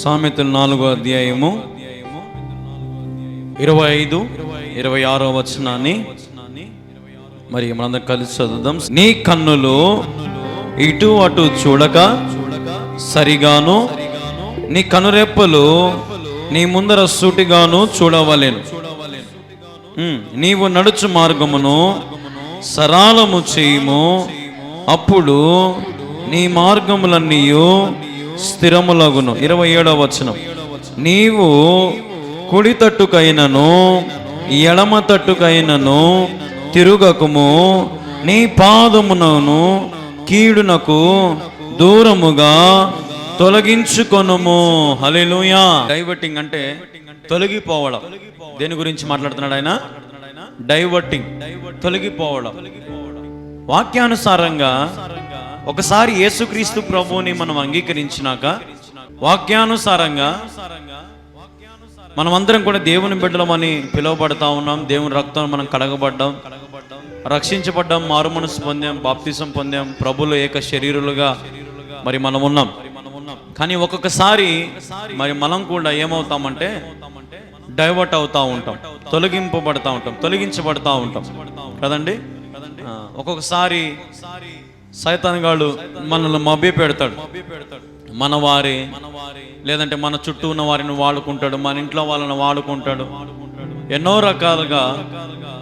సామెతలు నాలుగో అధ్యాయము ఇరవై ఐదు ఇరవై ఆరో వచనాన్ని మరి మనందరం కలిసి చదువుదాం. నీ కన్నులు ఇటు అటు చూడక సరిగాను నీ కనురెప్పలు నీ ముందర సూటిగాను చూడవలేను. నీవు నడుచు మార్గమును సరాలము చేయము. అప్పుడు నీ మార్గములన్నీ స్థిరములగును. ఇరవై ఏడవ వచనం. నీవు కుడి తట్టుకైనను ఎడమ తట్టుకైనను తిరుగకుము. నీ పాదమునను కీడునకు దూరముగా తొలగించుకొనుము. హలెలుయా డైవర్టింగ్ అంటే తొలగిపోవడం. దేని గురించి మాట్లాడుతున్నాడు ఆయన? డైవర్టింగ్. తొలగిపోవడం. వాక్యానుసారంగా ఒకసారి యేసుక్రీస్తు ప్రభువుని మనం అంగీకరించినాక వాక్యానుసారంగా మనమందరం కూడా దేవుని బిడ్డలమని పిలువబడతా ఉన్నాం. దేవుని రక్తం మనం కడగబడ్డాం. రక్షించబడ్డాం. మారు మనసు పొందాం. బాప్తిసం పొందాం. ప్రభులు ఏక శరీరులుగా మరి మనం ఉన్నాం. కానీ ఒక్కొక్కసారి మరి మనం కూడా ఏమవుతామంటే డైవర్ట్ అవుతా ఉంటాం. తొలగింపబడతా ఉంటాం. తొలగించబడతా ఉంటాం. కదండి? ఒక్కొక్కసారి సైతాన్గాడు మనల్ని మభ్య పెడతాడు. మన వారి లేదంటే మన చుట్టూ ఉన్న వారిని వాడుకుంటాడు మన ఇంట్లో వాళ్ళని వాడుకుంటాడు. ఎన్నో రకాలుగా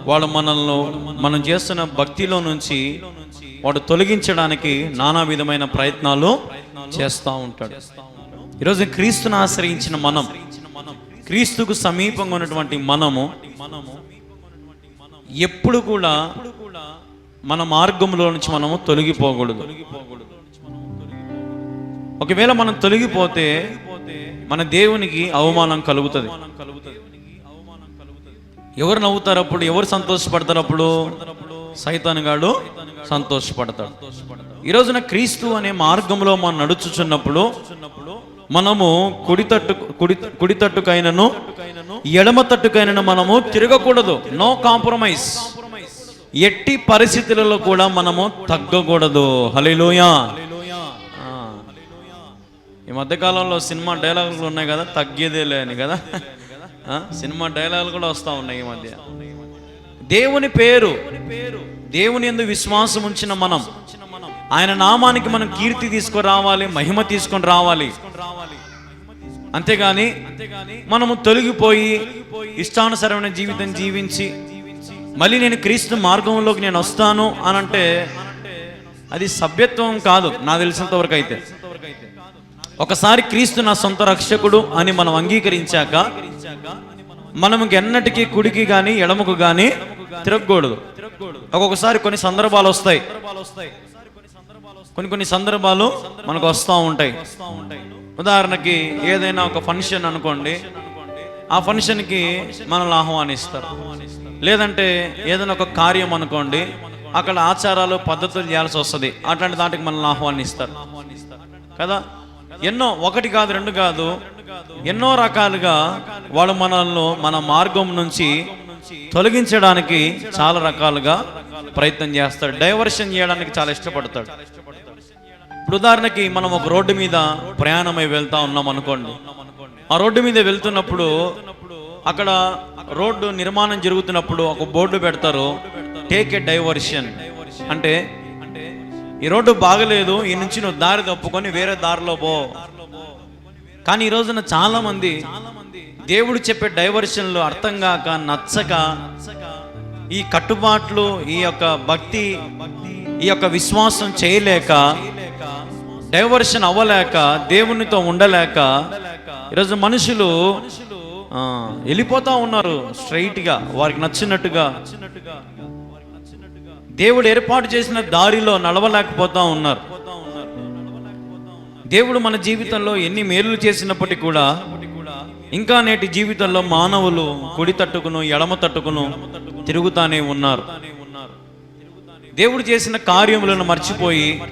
వాడు మనల్ని మనం చేస్తున్న భక్తిలో నుంచి వాడు తొలగించడానికి నానా విధమైన ప్రయత్నాలు చేస్తూ ఉంటాడు. ఈరోజు క్రీస్తుని ఆశ్రయించిన మనం క్రీస్తుకు సమీపంగా ఉన్నటువంటి మనము ఎప్పుడు కూడా మన మార్గంలో నుంచి మనము తొలగిపోకూడదు. ఒకవేళ మనం తొలగిపోతే మన దేవునికి అవమానం కలుగుతుంది. ఎవరు నవ్వుతారు అప్పుడు? ఎవరు సంతోషపడతారు అప్పుడు? సైతాన్ గాడు సంతోషపడతాడు. ఈ రోజున క్రీస్తు అనే మార్గంలో మనం నడుచుచున్నప్పుడు మనము కుడి తట్టు కుడి కుడి తట్టుకైనను ఎడమ తట్టుకైనను మనము తిరగకూడదు. నో కాంప్రమైజ్ ఎట్టి పరిస్థితులలో కూడా మనము తగ్గకూడదు. హలిలోయా ఈ మధ్యకాలంలో సినిమా డైలాగులు ఉన్నాయి కదా తగ్గేదేలే అని కదా. సినిమా డైలాగులు కూడా వస్తూ ఉన్నాయి ఈ మధ్య. దేవుని పేరు దేవుని ఎందు విశ్వాసం ఉంచిన మనం ఆయన నామానికి మనం కీర్తి తీసుకొని రావాలి మహిమ తీసుకొని రావాలి. అంతేగాని మనము తొలగిపోయి ఇష్టానుసరమైన జీవితం జీవించి మళ్ళీ నేను క్రీస్తు మార్గంలోకి నేను వస్తాను అని అంటే అది సభ్యత్వం కాదు నాకు తెలిసినంత వరకు అయితే. ఒకసారి క్రీస్తు నా సొంత రక్షకుడు అని మనం అంగీకరించాక మనం ఎన్నటికీ కుడికి కానీ ఎడమకు కానీ తిరగకూడదు. ఒక్కొక్కసారి కొన్ని సందర్భాలు వస్తాయి. కొన్ని కొన్ని సందర్భాలు మనకు వస్తూ ఉంటాయి. ఉదాహరణకి ఏదైనా ఒక ఫంక్షన్ అనుకోండి ఆ ఫంక్షన్కి మనల్ని ఆహ్వానిస్తారు. లేదంటే ఏదైనా ఒక కార్యం అనుకోండి అక్కడ ఆచారాలు పద్ధతులు చేయాల్సి వస్తుంది. అట్లాంటి దాటికి మనల్ని ఆహ్వానిస్తారు. కదా? ఎన్నో ఒకటి కాదు రెండు కాదు ఎన్నో రకాలుగా వాళ్ళు మనల్ని మన మార్గం నుంచి తొలగించడానికి చాలా రకాలుగా ప్రయత్నం చేస్తాడు డైవర్షన్ చేయడానికి చాలా ఇష్టపడతాడు ఇప్పుడు ఉదాహరణకి మనం ఒక రోడ్డు మీద ప్రయాణమై వెళ్తా ఉన్నాం అనుకోండి. ఆ రోడ్డు మీద వెళ్తున్నప్పుడు అక్కడ రోడ్డు నిర్మాణం జరుగుతున్నప్పుడు ఒక బోర్డు పెడతారు టేక్ ఏ డైవర్షన్ అంటే ఈ రోడ్డు బాగలేదు ఈ నుంచి నువ్వు దారి తప్పుకొని వేరే దారిలో పో. కానీ ఈ రోజున చాలా మంది దేవుడు చెప్పే డైవర్షన్లు అర్థం కాక నచ్చక ఈ కట్టుబాట్లు ఈ యొక్క భక్తి ఈ యొక్క విశ్వాసం చేయలేక డైవర్షన్ అవ్వలేక దేవునితో ఉండలేక ఈరోజు మనుషులు వెళ్ళిపోతా ఉన్నారు స్ట్రైట్గా వారికి నచ్చినట్టుగా. దేవుడు ఏర్పాటు చేసిన దారిలో నడవలేకపోతా ఉన్నారు. దేవుడు మన జీవితంలో ఎన్ని మేలులు చేసినప్పటికీ కూడా ఇంకా నేటి జీవితంలో మానవులు కుడి తట్టుకును ఎడమ తట్టుకును తిరుగుతానే ఉన్నారు. దేవుడు చేసిన కార్యములను మర్చిపోయి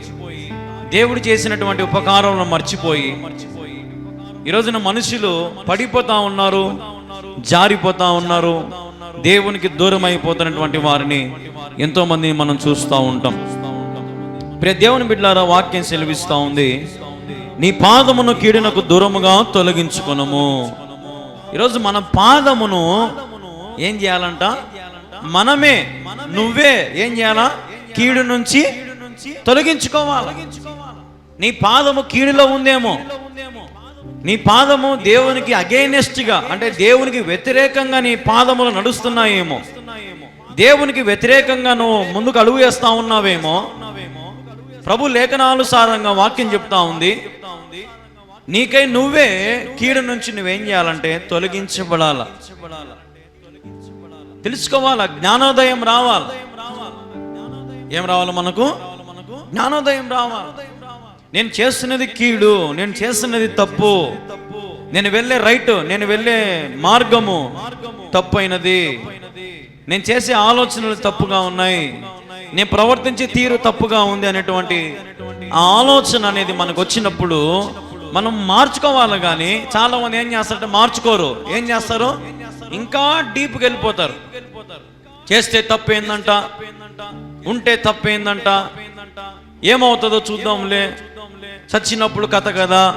దేవుడు చేసినటువంటి ఉపకారములను మర్చిపోయి ఈరోజున మనుషులు పడిపోతా ఉన్నారు జారిపోతా ఉన్నారు దేవునికి దూరం అయిపోతున్నటువంటి వారిని ఎంతో మందిని మనం చూస్తూ ఉంటాం. ప్రియ దేవుని బిడ్డారా వాక్యం సెలవిస్తూ ఉంది. నీ పాదమును కీడునకు దూరముగా తొలగించుకొనము. ఈరోజు మన పాదమును ఏం చేయాలంట? మనమే నువ్వే ఏం చేయాలా? కీడు నుంచి తొలగించుకోవాలి? నీ పాదము కీడులో ఉందేమో? నీ పాదము దేవునికి అగైనెస్ట్గా అంటే దేవునికి వ్యతిరేకంగా నీ పాదములు నడుస్తున్నాయేమో. దేవునికి వ్యతిరేకంగా నువ్వు ముందుకు అడుగు వేస్తా ఉన్నావేమో. ప్రభు లేఖనానుసారంగా వాక్యం చెప్తా ఉంది. నీకై నువ్వే కీడు నుంచి నువ్వేం చేయాలంటే తొలగించబడాల. తెలుసుకోవాలా? జ్ఞానోదయం రావాలి. ఏం రావాలి మనకు? జ్ఞానోదయం రావాలి. నేను చేస్తున్నది కీడు నేను చేస్తున్నది తప్పు. నేను వెళ్ళే రైట్ నేను వెళ్ళే మార్గము తప్పైనది. నేను చేసే ఆలోచనలు తప్పుగా ఉన్నాయి. నేను ప్రవర్తించే తీరు తప్పుగా ఉంది అనేటువంటి ఆ ఆలోచన అనేది మనకు వచ్చినప్పుడు మనం మార్చుకోవాలి కానీ చాలా మంది ఏం చేస్తారంటే మార్చుకోరు. ఏం చేస్తారు? ఇంకా డీప్కి వెళ్ళిపోతారు. చేస్తే తప్పు ఏందంట ఉంటే తప్పేందంట? ఏమవుతుందో చూద్దాంలే. చచ్చినప్పుడు కథ కదా.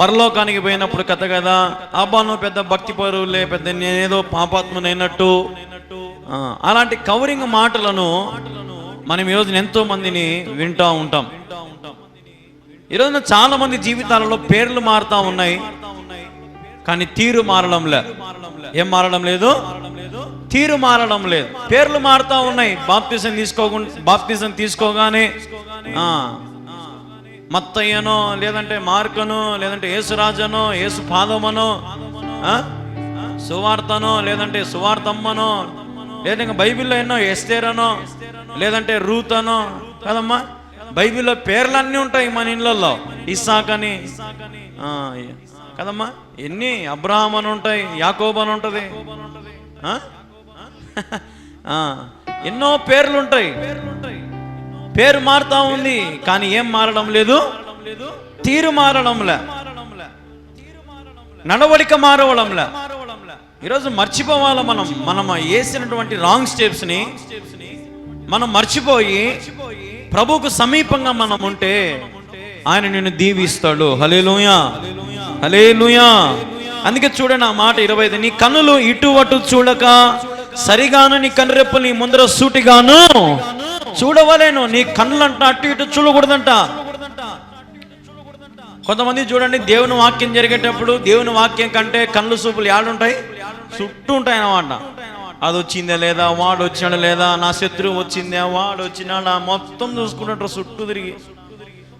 పరలోకానికి పోయినప్పుడు కథ కదా. అబ్బాను పెద్ద భక్తి పరువులే పెద్ద నేనేదో పాపాత్మనైనట్టు అలాంటి కవరింగ్ మాటలను మనం ఈరోజు ఎంతో మందిని వింటూ ఉంటాం. ఈరోజున చాలా మంది జీవితాలలో పేర్లు మారుతా ఉన్నాయి. కానీ తీరు మారడం లే. ఏం మారడం లేదు? తీరు మారడం లేదు. పేర్లు మారుతా ఉన్నాయి. బాప్తిజం తీసుకోకుండా బాప్తిజం తీసుకోగానే మత్తయ్యనో లేదంటే మార్కనో లేదంటే యేసురాజనో యేసు పాదమనో సువార్తనో లేదంటే సువార్తమ్మనో లేదంటే ఇంకా బైబిల్లో ఎన్నో ఎస్తేరనో లేదంటే రూతనో కదమ్మా? బైబిల్లో పేర్లన్నీ ఉంటాయి మన ఇళ్ళల్లో ఇస్సాక్ అని కదమ్మా? ఎన్ని? అబ్రహాం అని ఉంటాయి యాకోబ్ అని ఉంటుంది ఎన్నో ఆ, ఎన్నో పేర్లు ఉంటాయి పేరు మారుతా ఉంది కానీ ఏం మారడం లేదు? తీరు మారడంలే. నడవడిక మారవడంలే. ఈరోజు మర్చిపోవాల మనం. మనం వేసినటువంటి రాంగ్ స్టెప్స్ని మనం మర్చిపోయి ప్రభుకు సమీపంగా మనం ఉంటే ఆయన నిన్ను దీవిస్తాడు. హలేలుయా హలేలుయా అందుకే చూడండి ఆ మాట ఇరవై ఐదు. నీ కన్నులు ఇటు అటు చూడక సరిగాను నీ కనురెప్పలు నీ ముందర సూటిగాను చూడవలేను నీ కళ్ళంట అటు ఇటు చూడకూడదంట. కొంతమంది చూడండి దేవుని వాక్యం జరిగేటప్పుడు దేవుని వాక్యం కంటే కళ్ళు చూపులు ఏడుంటాయి చుట్టూ ఉంటాయి అన్నమాట అది వచ్చిందా లేదా? వాడు వచ్చాడు లేదా? నా శత్రువు వచ్చిందా? వాడు వచ్చినాడా మొత్తం చూసుకుంటుంటారు చుట్టూ తిరిగి.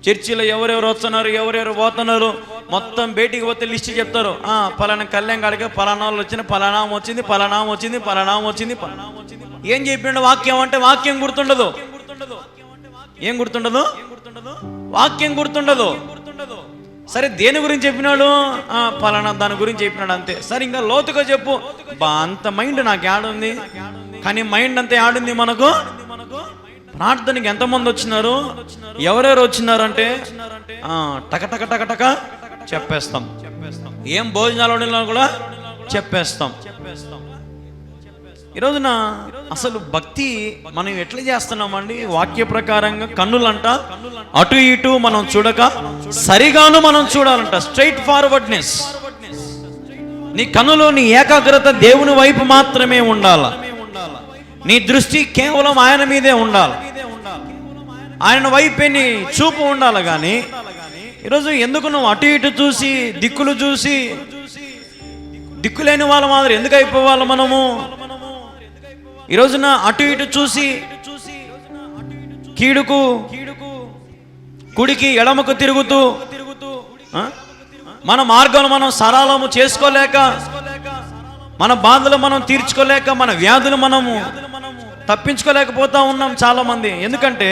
చర్చిలో ఎవరెవరు వస్తున్నారు? ఎవరెవరు పోతున్నారు? మొత్తం బయటికి పోతే లిస్ట్ చెప్తారు. ఆ పలానా కళ్యాణ్ కాడికి పలానా వాళ్ళు వచ్చిన పలానా వచ్చింది పలానా వచ్చింది పలానా వచ్చింది పలానా వచ్చింది. ఏం చెప్పిండు వాక్యం అంటే వాక్యం గుర్తుండదు. ఏం గుర్తుండదు? వాక్యం గుర్తుండదు. సరే దేని గురించి చెప్పినాడు? పలానా దాని గురించి చెప్పినాడు అంతే. సరే ఇంకా లోతుగా చెప్పు. బా అంత మైండ్ నాకు యాడుంది కానీ మైండ్ అంతా యాడుంది మనకు. ప్రార్థనకి ఎంతమంది వచ్చినారు? ఎవరెవరు వచ్చినారు అంటే టక టక టక టక చెప్పేస్తాం. ఏం భోజనాలు కూడా చెప్పేస్తాం చెప్పేస్తాం. రోజున అసలు భక్తి మనం ఎట్లా చేస్తున్నామండి? వాక్య ప్రకారంగా కన్నులంట అటు ఇటు మనం చూడక సరిగాను మనం చూడాలంట స్ట్రైట్ ఫార్వర్డ్నెస్ నీ కన్నులో నీ ఏకాగ్రత దేవుని వైపు మాత్రమే ఉండాల. నీ దృష్టి కేవలం ఆయన మీదే ఉండాలి. ఆయన వైపే నీ చూపు ఉండాలి కానీ ఈరోజు ఎందుకు నువ్వు అటు ఇటు చూసి దిక్కులు చూసి దిక్కులేని వాళ్ళ మాదిరి ఎందుకు అయిపోవాలి మనము? ఈ రోజున అటు ఇటు చూసి కీడుకు కుడికి ఎడమకు తిరుగుతూ తిరుగుతూ మన మార్గం మనం సరళము చేసుకోలేక మన బాధలు మనం తీర్చుకోలేక మన వ్యాధులు మనము తప్పించుకోలేకపోతా ఉన్నాం చాలా మంది ఎందుకంటే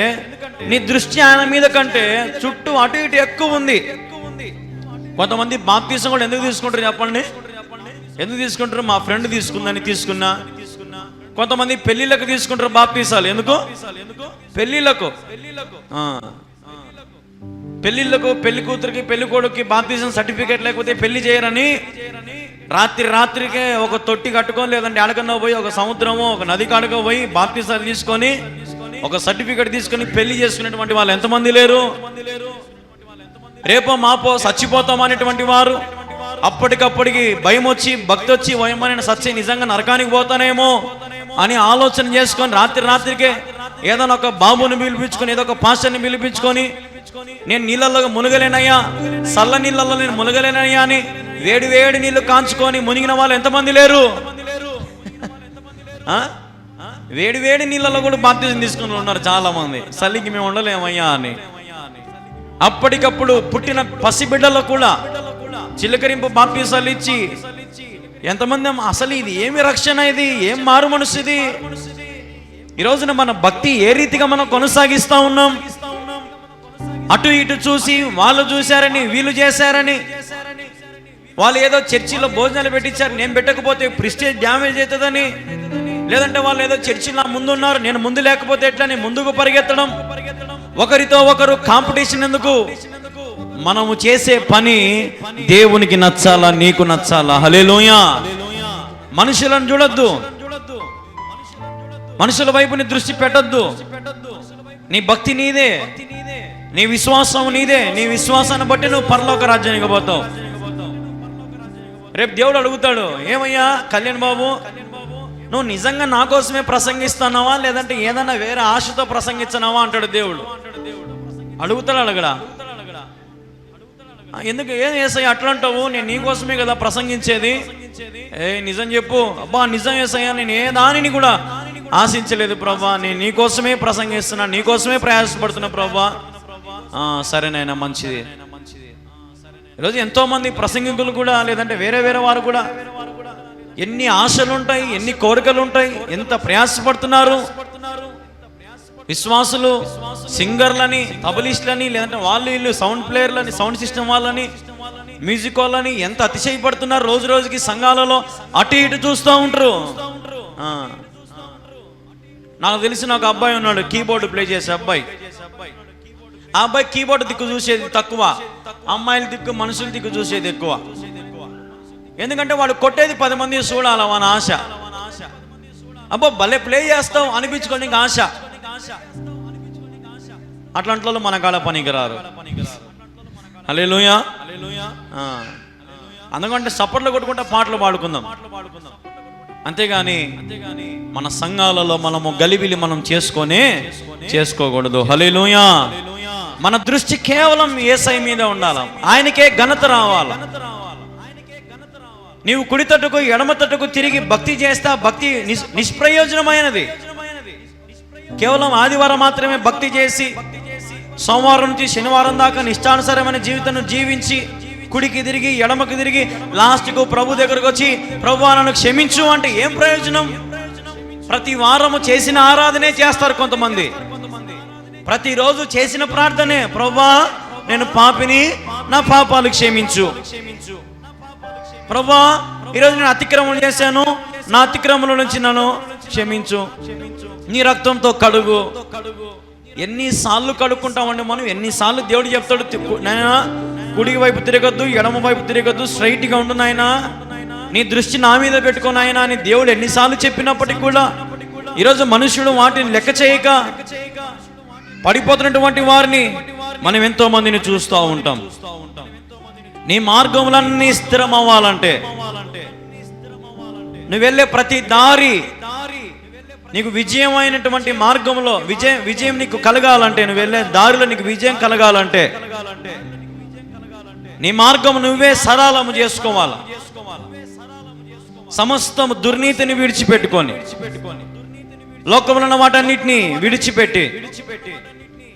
నీ దృష్టి ఆయన మీద కంటే చుట్టూ అటు ఇటు ఎక్కువ ఉంది. కొంతమంది బాప్తీసం కూడా ఎందుకు తీసుకుంటారు చెప్పండి? ఎందుకు తీసుకుంటారు? మా ఫ్రెండ్ తీసుకుందని తీసుకున్నా. కొంతమంది పెళ్ళిళ్ళకు తీసుకుంటారు బాప్తీసాలు. ఎందుకు? పెళ్ళిళ్ళకు పెళ్ళిళ్ళకు పెళ్ళి కూతురికి పెళ్ళి కొడుకు బాప్తీసం సర్టిఫికేట్ లేకపోతే పెళ్ళి చేయరని రాత్రి రాత్రికే ఒక తొట్టి కట్టుకొని లేదంటే అడగన్నా పోయి ఒక సముద్రము ఒక నది కాడుకో పోయి బాప్తీసాలు తీసుకొని ఒక సర్టిఫికేట్ తీసుకొని పెళ్ళి చేసుకునేటువంటి వాళ్ళు ఎంతమంది లేరు? రేపో మాపో చచ్చిపోతాం అనేటువంటి వారు? అప్పటికప్పటికి భయం వచ్చి భక్తి వచ్చి వయమని సచ్చి నిజంగా నరకానికి పోతానేమో? అని ఆలోచన చేసుకొని రాత్రి రాత్రికే ఏదైనా ఒక బాబుని పిలిపించుకొని ఏదో ఒక పాస్టర్ని పిలిపించుకొని నేను నీళ్ళల్లో మునగలేనయ్యా చల్ల నీళ్ళల్లో నేను మునగలేనయ్యా అని వేడి వేడి నీళ్ళు కాంచుకొని మునిగిన వాళ్ళు ఎంతమంది లేరు? వేడి వేడి నీళ్ళలో కూడా బాప్తిజం తీసుకుని ఉన్నారు చాలా మంది చలికి మేము ఉండలేమయ్యా అని. అప్పటికప్పుడు పుట్టిన పసిబిడ్డలో కూడా చిలకరింపు బాప్తిసాలు ఇచ్చి ఎంతమంది అసలు ఇది ఏమి రక్షణ ఇది? ఏం మారు మనసు ఇది? ఈ రోజున మన భక్తి ఏ రీతిగా మనం కొనసాగిస్తా ఉన్నాం? అటు ఇటు చూసి వాళ్ళు చూశారని వీళ్ళు చేశారని వాళ్ళు ఏదో చర్చిలో భోజనాలు పెట్టించారు నేను పెట్టకపోతే ప్రిస్టేజ్ డ్యామేజ్ అవుతుందని లేదంటే వాళ్ళు ఏదో చర్చిలో ముందు ఉన్నారు నేను ముందు లేకపోతే ఎట్లా నేను ముందుకు పరిగెత్తడం. ఒకరితో ఒకరు కాంపిటీషన్ ఎందుకు? మనము చేసే పని దేవునికి నచ్చాలా నీకు నచ్చాలా? హలేలోయా మనుషులను చూడొద్దు. మనుషుల వైపు నీ దృష్టి పెట్టొద్దు. నీ భక్తి నీదే. నీ విశ్వాసం నీదే. నీ విశ్వాసాన్ని బట్టి నువ్వు పరలోక రాజ్యానికి పోతావు. రేపు దేవుడు అడుగుతాడు ఏమయ్యా కళ్యాణ్ బాబు నువ్వు నిజంగా నా కోసమే ప్రసంగిస్తున్నావా? లేదంటే ఏదన్నా వేరే ఆశతో ప్రసంగించనావా? అంటాడు దేవుడు. అడుగుతాడు అడగడా. ఎందుకు? ఏం వేసాయి అట్లా అంటావు? నేను నీ కోసమే కదా ప్రసంగించేది. ఏ నిజం చెప్పు. అబ్బా నిజం వేసాయా నేను ఏ దానిని కూడా ఆశించలేదు ప్రభా. నేను నీ కోసమే ప్రసంగిస్తున్నా నీ కోసమే ప్రయాసపడుతున్నా ప్రభా. ఆ, సరేనైనా మంచిది. ఈరోజు ఎంతో మంది ప్రసంగికులు కూడా లేదంటే వేరే వేరే వారు కూడా ఎన్ని ఆశలు ఉంటాయి ఎన్ని కోరికలు ఉంటాయి ఎంత ప్రయాసపడుతున్నారు. విశ్వాసులు సింగర్లని తబలిస్ట్లని లేదంటే వాళ్ళు వీళ్ళు సౌండ్ ప్లేయర్లని సౌండ్ సిస్టమ్ వాళ్ళని మ్యూజిక్ వాళ్ళని ఎంత అతిశయపడుతున్నారు రోజు రోజుకి సంఘాలలో. అటు ఇటు చూస్తూ ఉంటారు. నాకు తెలిసిన ఒక అబ్బాయి ఉన్నాడు కీబోర్డ్ ప్లే చేసే అబ్బాయి. ఆ అబ్బాయి కీబోర్డ్ దిక్కు చూసేది తక్కువ. అమ్మాయిల దిక్కు మనుషుల దిక్కు చూసేది ఎక్కువ. ఎందుకంటే వాడు కొట్టేది పది మంది చూడాల వాని ఆశ. అబ్బో భలే ప్లే చేస్తావు అనిపించుకోండి ఆశ. అట్లాంటి వాళ్ళు మన కాడ పనికిరారు. అలే అలేలుయా అందుకంటే సప్పట్లు కొట్టుకుంటే పాటలు పాడుకుందాం. అంతేగాని మన సంఘాలలో మనము గలిబిలి మనం చేసుకొని చేసుకోకూడదు. హలేలుయా మన దృష్టి కేవలం ఏసై మీద ఉండాలి. ఆయనకే ఘనత రావాలి. నీవు కుడి తట్టుకు ఎడమ తట్టుకు తిరిగి భక్తి చేస్తా భక్తి నిస్- నిష్ప్రయోజనమైనది. కేవలం ఆదివారం మాత్రమే భక్తి చేసి సోమవారం నుంచి శనివారం దాకా నిష్టానుసారమైన జీవితాన్ని జీవించి కుడికి తిరిగి ఎడమకి తిరిగి లాస్ట్కు ప్రభు దగ్గరకు వచ్చి ప్రభు నన్ను క్షమించు అంటే ఏం ప్రయోజనం? ప్రతి వారము చేసిన ఆరాధనే చేస్తారు కొంతమంది. ప్రతిరోజు చేసిన ప్రార్థనే ప్రభా నేను పాపిని నా పాపాలు క్షమించు. ప్రభా ఈరోజు నేను అతిక్రమం చేశాను నా అతిక్రమల నుంచి నన్ను క్షమించు. నీ రక్తంతో కడుగు. ఎన్నిసార్లు కడుక్కుంటామండి మనం? ఎన్నిసార్లు దేవుడు చెప్తాడు? తి- నాయనా కుడి వైపు తిరగద్దు ఎడమ వైపు తిరగద్దు స్ట్రైట్గా ఉండు నాయనా. నీ దృష్టి నా మీద పెట్టుకుని ఆయన అని దేవుడు ఎన్నిసార్లు చెప్పినప్పటికీ కూడా ఈరోజు మనుషుడు వాటిని లెక్క చేయక పడిపోతున్నటువంటి వారిని మనం ఎంతో మందిని చూస్తూ ఉంటాం. నీ మార్గములన్నీ స్థిరం అవ్వాలంటే నువ్వు వెళ్ళే ప్రతి దారి నీకు విజయమైనటువంటి మార్గంలో విజయం విజయం నీకు కలగాలంటే నువ్వు వెళ్ళే దారిలో నీకు విజయం కలగాలంటే నీ మార్గం నువ్వే సరళము చేసుకోవాలి? సమస్తము దుర్నీతిని విడిచిపెట్టుకొని లోకంలో ఉన్న వాటన్నిటిని విడిచిపెట్టి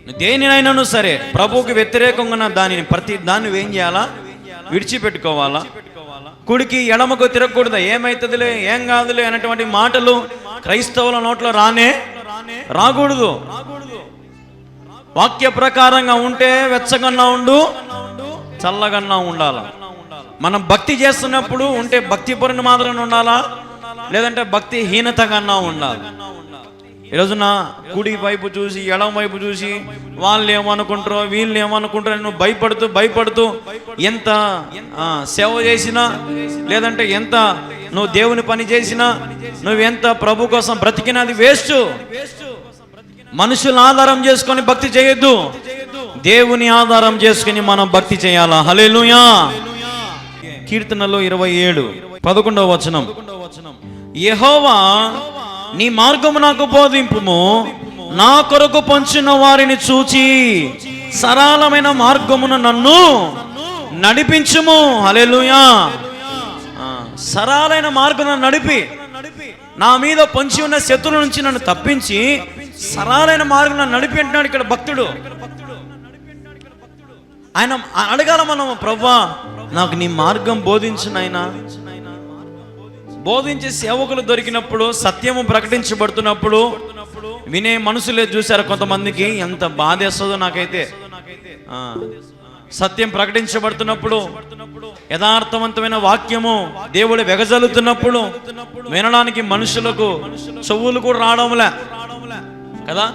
నువ్వు దేనినైనాను సరే ప్రభువుకి వ్యతిరేకంగా దానిని ప్రతి దాన్ని ఏం చేయాలా? విడిచిపెట్టుకోవాలా? కుడికి ఎడమకు తిరగకూడదు. ఏమైతుందిలే? ఏం కాదులే అనేటువంటి మాటలు క్రైస్తవుల నోట్లో రానే రాకూడదు. వాక్య ప్రకారంగా ఉంటే వెచ్చగన్నా ఉండు చల్లగన్నా ఉండాల. మనం భక్తి చేస్తున్నప్పుడు ఉంటే భక్తి పరుని మాత్రం ఉండాలా? లేదంటే భక్తి హీనతగా ఉండాలి? ఈరోజున కుడి వైపు చూసి ఎడం వైపు చూసి వాళ్ళు ఏమనుకుంటారో వీళ్ళు ఏమనుకుంటారో నువ్వు భయపడుతూ భయపడుతూ ఎంత సేవ చేసినా లేదంటే ఎంత నువ్వు దేవుని పని చేసినా నువ్వు ఎంత ప్రభు కోసం బ్రతికినది వేస్ట్. మనుషులను ఆధారం చేసుకొని భక్తి చేయొద్దు. దేవుని ఆధారం చేసుకుని మనం భక్తి చేయాలా? హలేలుయా కీర్తనలో ఇరవై ఏడు పదకొండవ వచనం. యహోవా నీ మార్గము నాకు బోధింపుము. నా కొరకు పంచిన వారిని చూచి సరళమైన మార్గమున నన్ను నడిపించుము. హల్లెలూయా. సరళైన సరళమైన మార్గం నడిపి. నా మీద పొంచి ఉన్న శత్రువు నుంచి నన్ను తప్పించి సరళమైన మార్గం నడిపి అంటున్నాడు ఇక్కడ భక్తుడు. ఆయన అడగాల మనం ప్రవ్వా నాకు నీ మార్గం బోధించు నాయనా. బోధించే సేవకులు దొరికినప్పుడు సత్యము ప్రకటించబడుతున్నప్పుడు వినే మనసులే చూశారు కొంతమందికి. ఎంత బాధేస్తుందో నాకైతే. సత్యం ప్రకటించబడుతున్నప్పుడు యథార్థవంతమైన వాక్యము దేవుడు వెగజల్లుతున్నప్పుడు వినడానికి మనుషులకు చెవులు కూడా రావడంలే. కదా?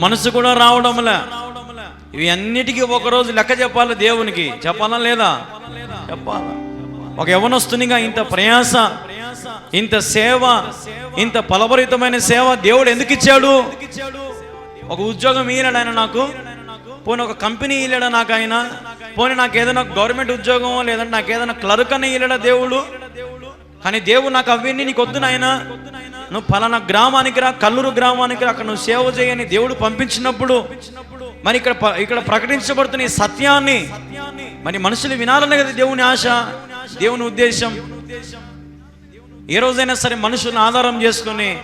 మనసు కూడా రావడంలే. ఇవి అన్నిటికీ ఒకరోజు లెక్క చెప్పాలి దేవునికి. చెప్పాలా లేదా? చెప్పాలా? ఒక యవనస్తునిగా ఇంత ప్రయాస ఇంత సేవ ఇంత ఫలభరితమైన సేవ దేవుడు ఎందుకు ఇచ్చాడు? ఒక ఉద్యోగం ఇయ్యలేడు ఆయన నాకు పోనీ ఒక కంపెనీ ఇయ్యలేడా నాకు ఆయన పోనీ నాకు ఏదైనా గవర్నమెంట్ ఉద్యోగం లేదంటే నాకు ఏదైనా క్లర్క్ అని ఇయ్యలేడా దేవుడు? కానీ దేవుడు నాకు అవన్నీ నీకు వద్దు నాయన. నువ్వు పలానా గ్రామానికి రా కల్లూరు గ్రామానికి రా అక్కడ నువ్వు సేవ చేయని దేవుడు పంపించినప్పుడు మరి ఇక్కడ ఇక్కడ ప్రకటించబడుతున్న ఈ సత్యాన్ని మరి మనుషులు వినాలనే కదా దేవుని ఆశ దేవుని ఉద్దేశం. ఏ రోజైనా సరే మనుషులను ఆధారం చేసుకుని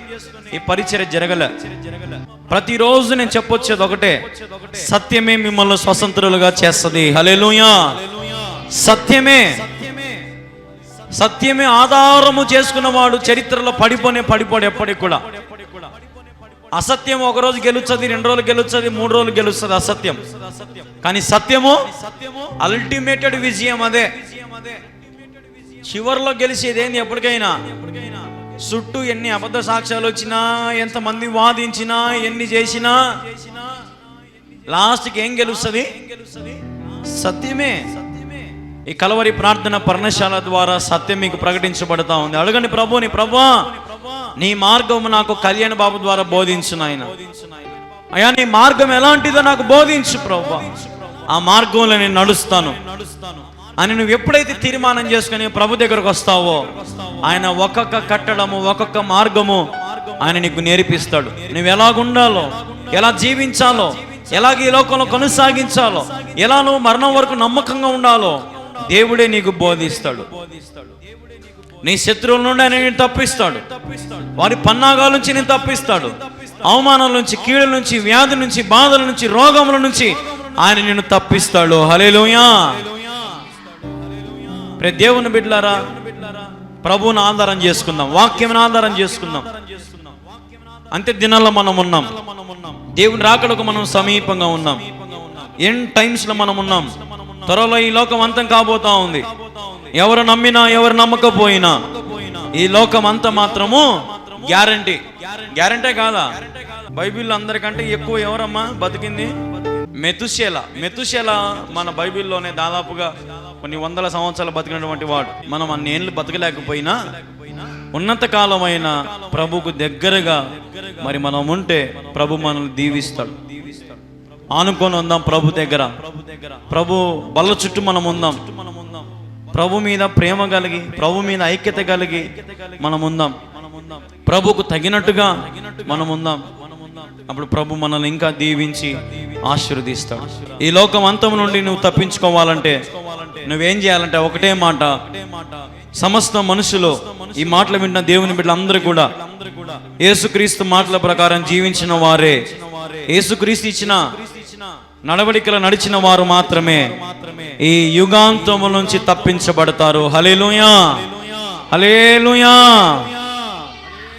ఈ పరిచర్య జరగల. ప్రతిరోజు నేను చెప్పొచ్చేది ఒకటే. సత్యమే మిమ్మల్ని స్వతంత్రులుగా చేస్తుంది. హల్లెలూయా. సత్యమే. సత్యమే ఆధారము చేసుకున్నవాడు చరిత్రలో పడిపోనే పడిపోడు ఎప్పటికి కూడా. అసత్యం ఒక రోజు గెలుస్తుంది రెండు రోజులు గెలుస్తుంది మూడు రోజులు గెలుస్తుంది అసత్యం. కానీ సత్యము అల్టిమేటెడ్ విజయం అదే. చివరిలో గెలిచేది ఏంది ఎప్పటికైనా? చుట్టూ ఎన్ని అబద్ధ సాక్ష్యాలు వచ్చినా ఎంతమంది వాదించినా ఎన్ని చేసినా లాస్ట్కి ఏం గెలుస్తుంది? సత్యమే. ఈ కలవరి ప్రార్థన పర్ణశాల ద్వారా సత్యం మీకు ప్రకటించబడతా ఉంది. అడగండి ప్రభుని ప్రభా నీ మార్గం నాకు కళ్యాణ్ బాబు ద్వారా బోధించు నాయన. అయ్యా నీ మార్గం ఎలాంటిదో నాకు బోధించు ప్రభా. ఆ మార్గంలో నేను నడుస్తాను నడుస్తాను. అని నువ్వు ఎప్పుడైతే తీర్మానం చేసుకుని ప్రభు దగ్గరకు వస్తావో ఆయన ఒక్కొక్క కట్టడము ఒక్కొక్క మార్గము ఆయన నీకు నేర్పిస్తాడు. నువ్వు ఎలాగుండాలో ఎలా జీవించాలో ఎలాగ ఈ లోకంలో కొనసాగించాలో ఎలా నువ్వు మరణం వరకు నమ్మకంగా ఉండాలో దేవుడే నీకు బోధిస్తాడు. నీ శత్రువుల నుండి ఆయన నేను తప్పిస్తాడు. వారి పన్నాగాల నుంచి నేను తప్పిస్తాడు. అవమానాల నుంచి కీళ్ళ నుంచి వ్యాధి నుంచి బాధల నుంచి రోగముల నుంచి ఆయన నిన్ను తప్పిస్తాడు. హలేలుయా ప్రతి దేవుని బిడ్డలారా ప్రభువుని ఆధారం చేసుకుందాం వాక్యం ఆధారం చేసుకుందాం. అంతే దినాల్లో మనం ఉన్నాం. దేవుని రాకడకు మనం సమీపంగా ఉన్నాం. ఎన్ టైమ్స్లో మనం ఉన్నాం. త్వరలో ఈ లోకం అంతం కాబోతా ఉంది. ఎవరు నమ్మినా ఎవరు నమ్మకపోయినా ఈ లోకం అంతా మాత్రము గ్యారంటీ గ్యారంటీ కాదా? బైబిల్ అందరికంటే ఎక్కువ ఎవరమ్మా బతికింది? మెతుశెల మెతుశెల మన బైబిల్లోనే దాదాపుగా కొన్ని వందల సంవత్సరాలు బతికినటువంటి వాడు. మనం అన్ని ఏళ్ళు బతకలేకపోయినా ఉన్నత కాలమైన ప్రభుకు దగ్గరగా మరి మనం ఉంటే ప్రభు మనల్ని దీవిస్తాడు. ఆనుకొని ఉందాం ప్రభు దగ్గర. ప్రభు బల్ల చుట్టూ మనం ఉందాం. ప్రభు మీద ప్రేమ కలిగి ప్రభు మీద ఐక్యత కలిగి మనం ఉందాం. ప్రభుకు తగినట్టుగా మనం ఉందాం. అప్పుడు ప్రభు మనల్ని ఇంకా దీవించి ఆశీర్వదిస్తాడు. ఈ లోకం అంతం నుండి నువ్వు తప్పించుకోవాలంటే నువ్వేం చేయాలంటే ఒకటే మాట. సమస్త మనుషులు ఈ మాటలు వింటున్న దేవుని బిడ్డలందరూ కూడా యేసుక్రీస్తు మాటల ప్రకారం జీవించిన వారే. యేసుక్రీస్తు ఇచ్చిన నడవడికలు నడిచిన వారు మాత్రమే ఈ యుగాంతము నుంచి తప్పించబడతారు. హలేలుయా హలేలుయా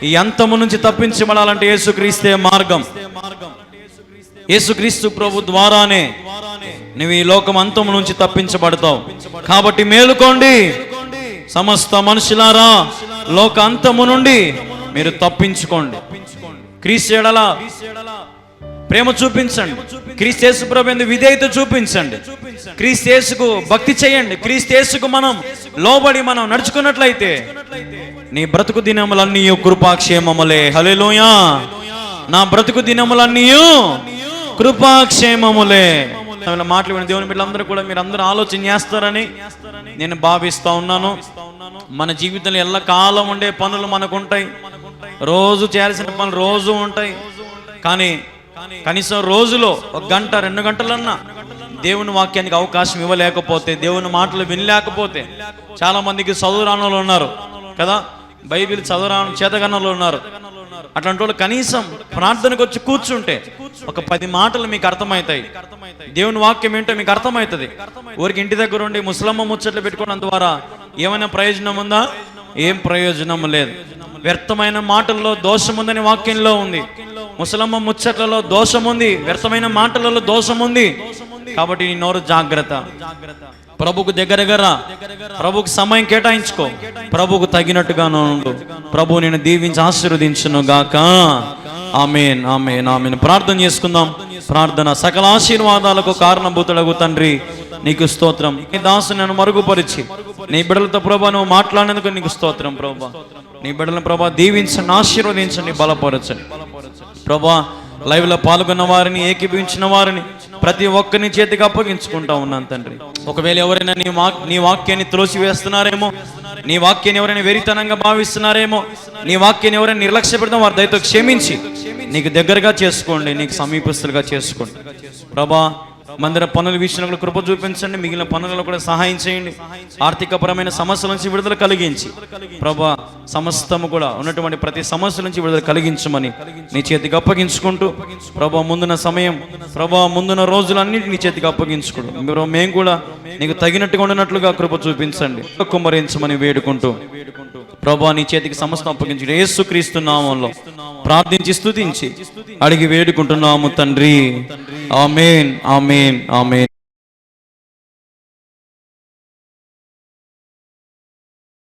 ఈ అంతము నుంచి తప్పించబడాలంటే యేసుక్రీస్తే మార్గం. యేసుక్రీస్తు ప్రభు ద్వారానే నువ్వు ఈ లోకం అంతము నుంచి తప్పించబడతావు. కాబట్టి మేలుకోండి. సమస్త మనుషులారా లోక అంతము నుండి మీరు తప్పించుకోండి. క్రీస్తు ఎడల ప్రేమ చూపించండి. క్రీస్తేసు ప్రభు విధేయత చూపించండి. క్రీస్తేసుకు భక్తి చేయండి. క్రీస్తేసుకు మనం లోబడి మనం నడుచుకున్నట్లయితే నీ బ్రతుకు దినములన్నీ కృపాక్షేమములే. హల్లెలూయా. నా బ్రతుకు దినములన్నీ కృపాక్షేమములే. ఇలా మాటలు విని దేవుని బిడ్డలందరూ కూడా మీరు అందరూ ఆలోచన చేస్తారని నేను భావిస్తా ఉన్నాను. మన జీవితంలో ఎల్ల కాలం ఉండే పనులు మనకు ఉంటాయి రోజు చేయాల్సిన పనులు రోజు ఉంటాయి. కానీ కనీసం రోజులో ఒక గంట రెండు గంటలన్నా దేవుని వాక్యానికి అవకాశం ఇవ్వలేకపోతే దేవుని మాటలు వినలేకపోతే చాలా మందికి చదువురానులు ఉన్నారు కదా? బైబిల్ చదువురాను చేతగన్నలు ఉన్నారు. అట్లాంటి వాళ్ళు కనీసం ప్రార్థనకు వచ్చి కూర్చుంటే ఒక పది మాటలు మీకు అర్థమవుతాయి. దేవుని వాక్యం ఏంటో మీకు అర్థమవుతుంది. ఊరికి ఇంటి దగ్గర ఉండి ముసలమ్మ ముచ్చట్లు పెట్టుకోవడం ద్వారా ఏమైనా ప్రయోజనం ఉందా? ఏం ప్రయోజనం లేదు. వ్యర్థమైన మాటల్లో దోషముందని వాక్యంలో ఉంది. ముసలమ్మ ముచ్చట్లలో దోషముంది వ్యర్థమైన మాటలలో దోషం ఉంది కాబట్టి నీ నోరు జాగ్రత్త. ప్రభుకు దగ్గరగా ప్రభుకు సమయం కేటాయించుకో. ప్రభుకు తగినట్టుగా ఉండు. ప్రభు నేను దీవించి ఆశీర్వదించును గాక ఆమెన్ ఆమెన్ ఆమెను. ప్రార్థన చేసుకుందాం. ప్రార్థన సకల ఆశీర్వాదాలకు కారణభూతుడగు తండ్రి. నీకు స్తోత్రం. నీ దాసు నన్ను మరుగుపరిచి. నీ బిడ్డలతో ప్రభా నువ్వు మాట్లాడినందుకు నీకు స్తోత్రం ప్రభా. నీ బిడ్డలను ప్రభా దీవించండి ఆశీర్వదించండి బలపరచండి. ప్రభా లైవ్లో పాల్గొన్న వారిని ఏకీభవించిన వారిని ప్రతి ఒక్కరిని చేతికి అప్పగించుకుంటా ఉన్నాను తండ్రి. ఒకవేళ ఎవరైనా నీ వాక్ నీ వాక్యాన్ని త్రోసివేస్తున్నారేమో నీ వాక్యాన్ని ఎవరైనా వెరితనంగా భావిస్తున్నారేమో నీ వాక్యాన్ని ఎవరైనా నిర్లక్ష్య పెడతాం వారి దయతో క్షమించి నీకు దగ్గరగా చేసుకోండి నీకు సమీపస్తులుగా చేసుకోండి. ప్రభా మందిర పనుల విషయంలో కృప చూపించండి. మిగిలిన పనులలో కూడా సహాయం చేయండి. ఆర్థికపరమైన సమస్యల నుంచి విడుదల కలిగించి. ప్రభా సమస్తము కూడా ఉన్నటువంటి ప్రతి సమస్య నుంచి విడుదల కలిగించమని నీ చేతికి అప్పగించుకుంటూ ప్రభా ముందున సమయం ప్రభా ముందున రోజులన్నిటి నీ చేతికి అప్పగించుకుంటూ. మీరు మేము కూడా నీకు తగినట్టుగా ఉన్నట్లుగా కృప చూపించండి. కుమ్మరించమని వేడుకుంటూ ప్రభా నీ చేతికి సమస్తం అప్పగించి యేసుక్రీస్తు నామంలో ప్రార్థించి స్తుతించి అడిగి వేడుకుంటున్నాము తండ్రి. ఆమెన్. Amen amen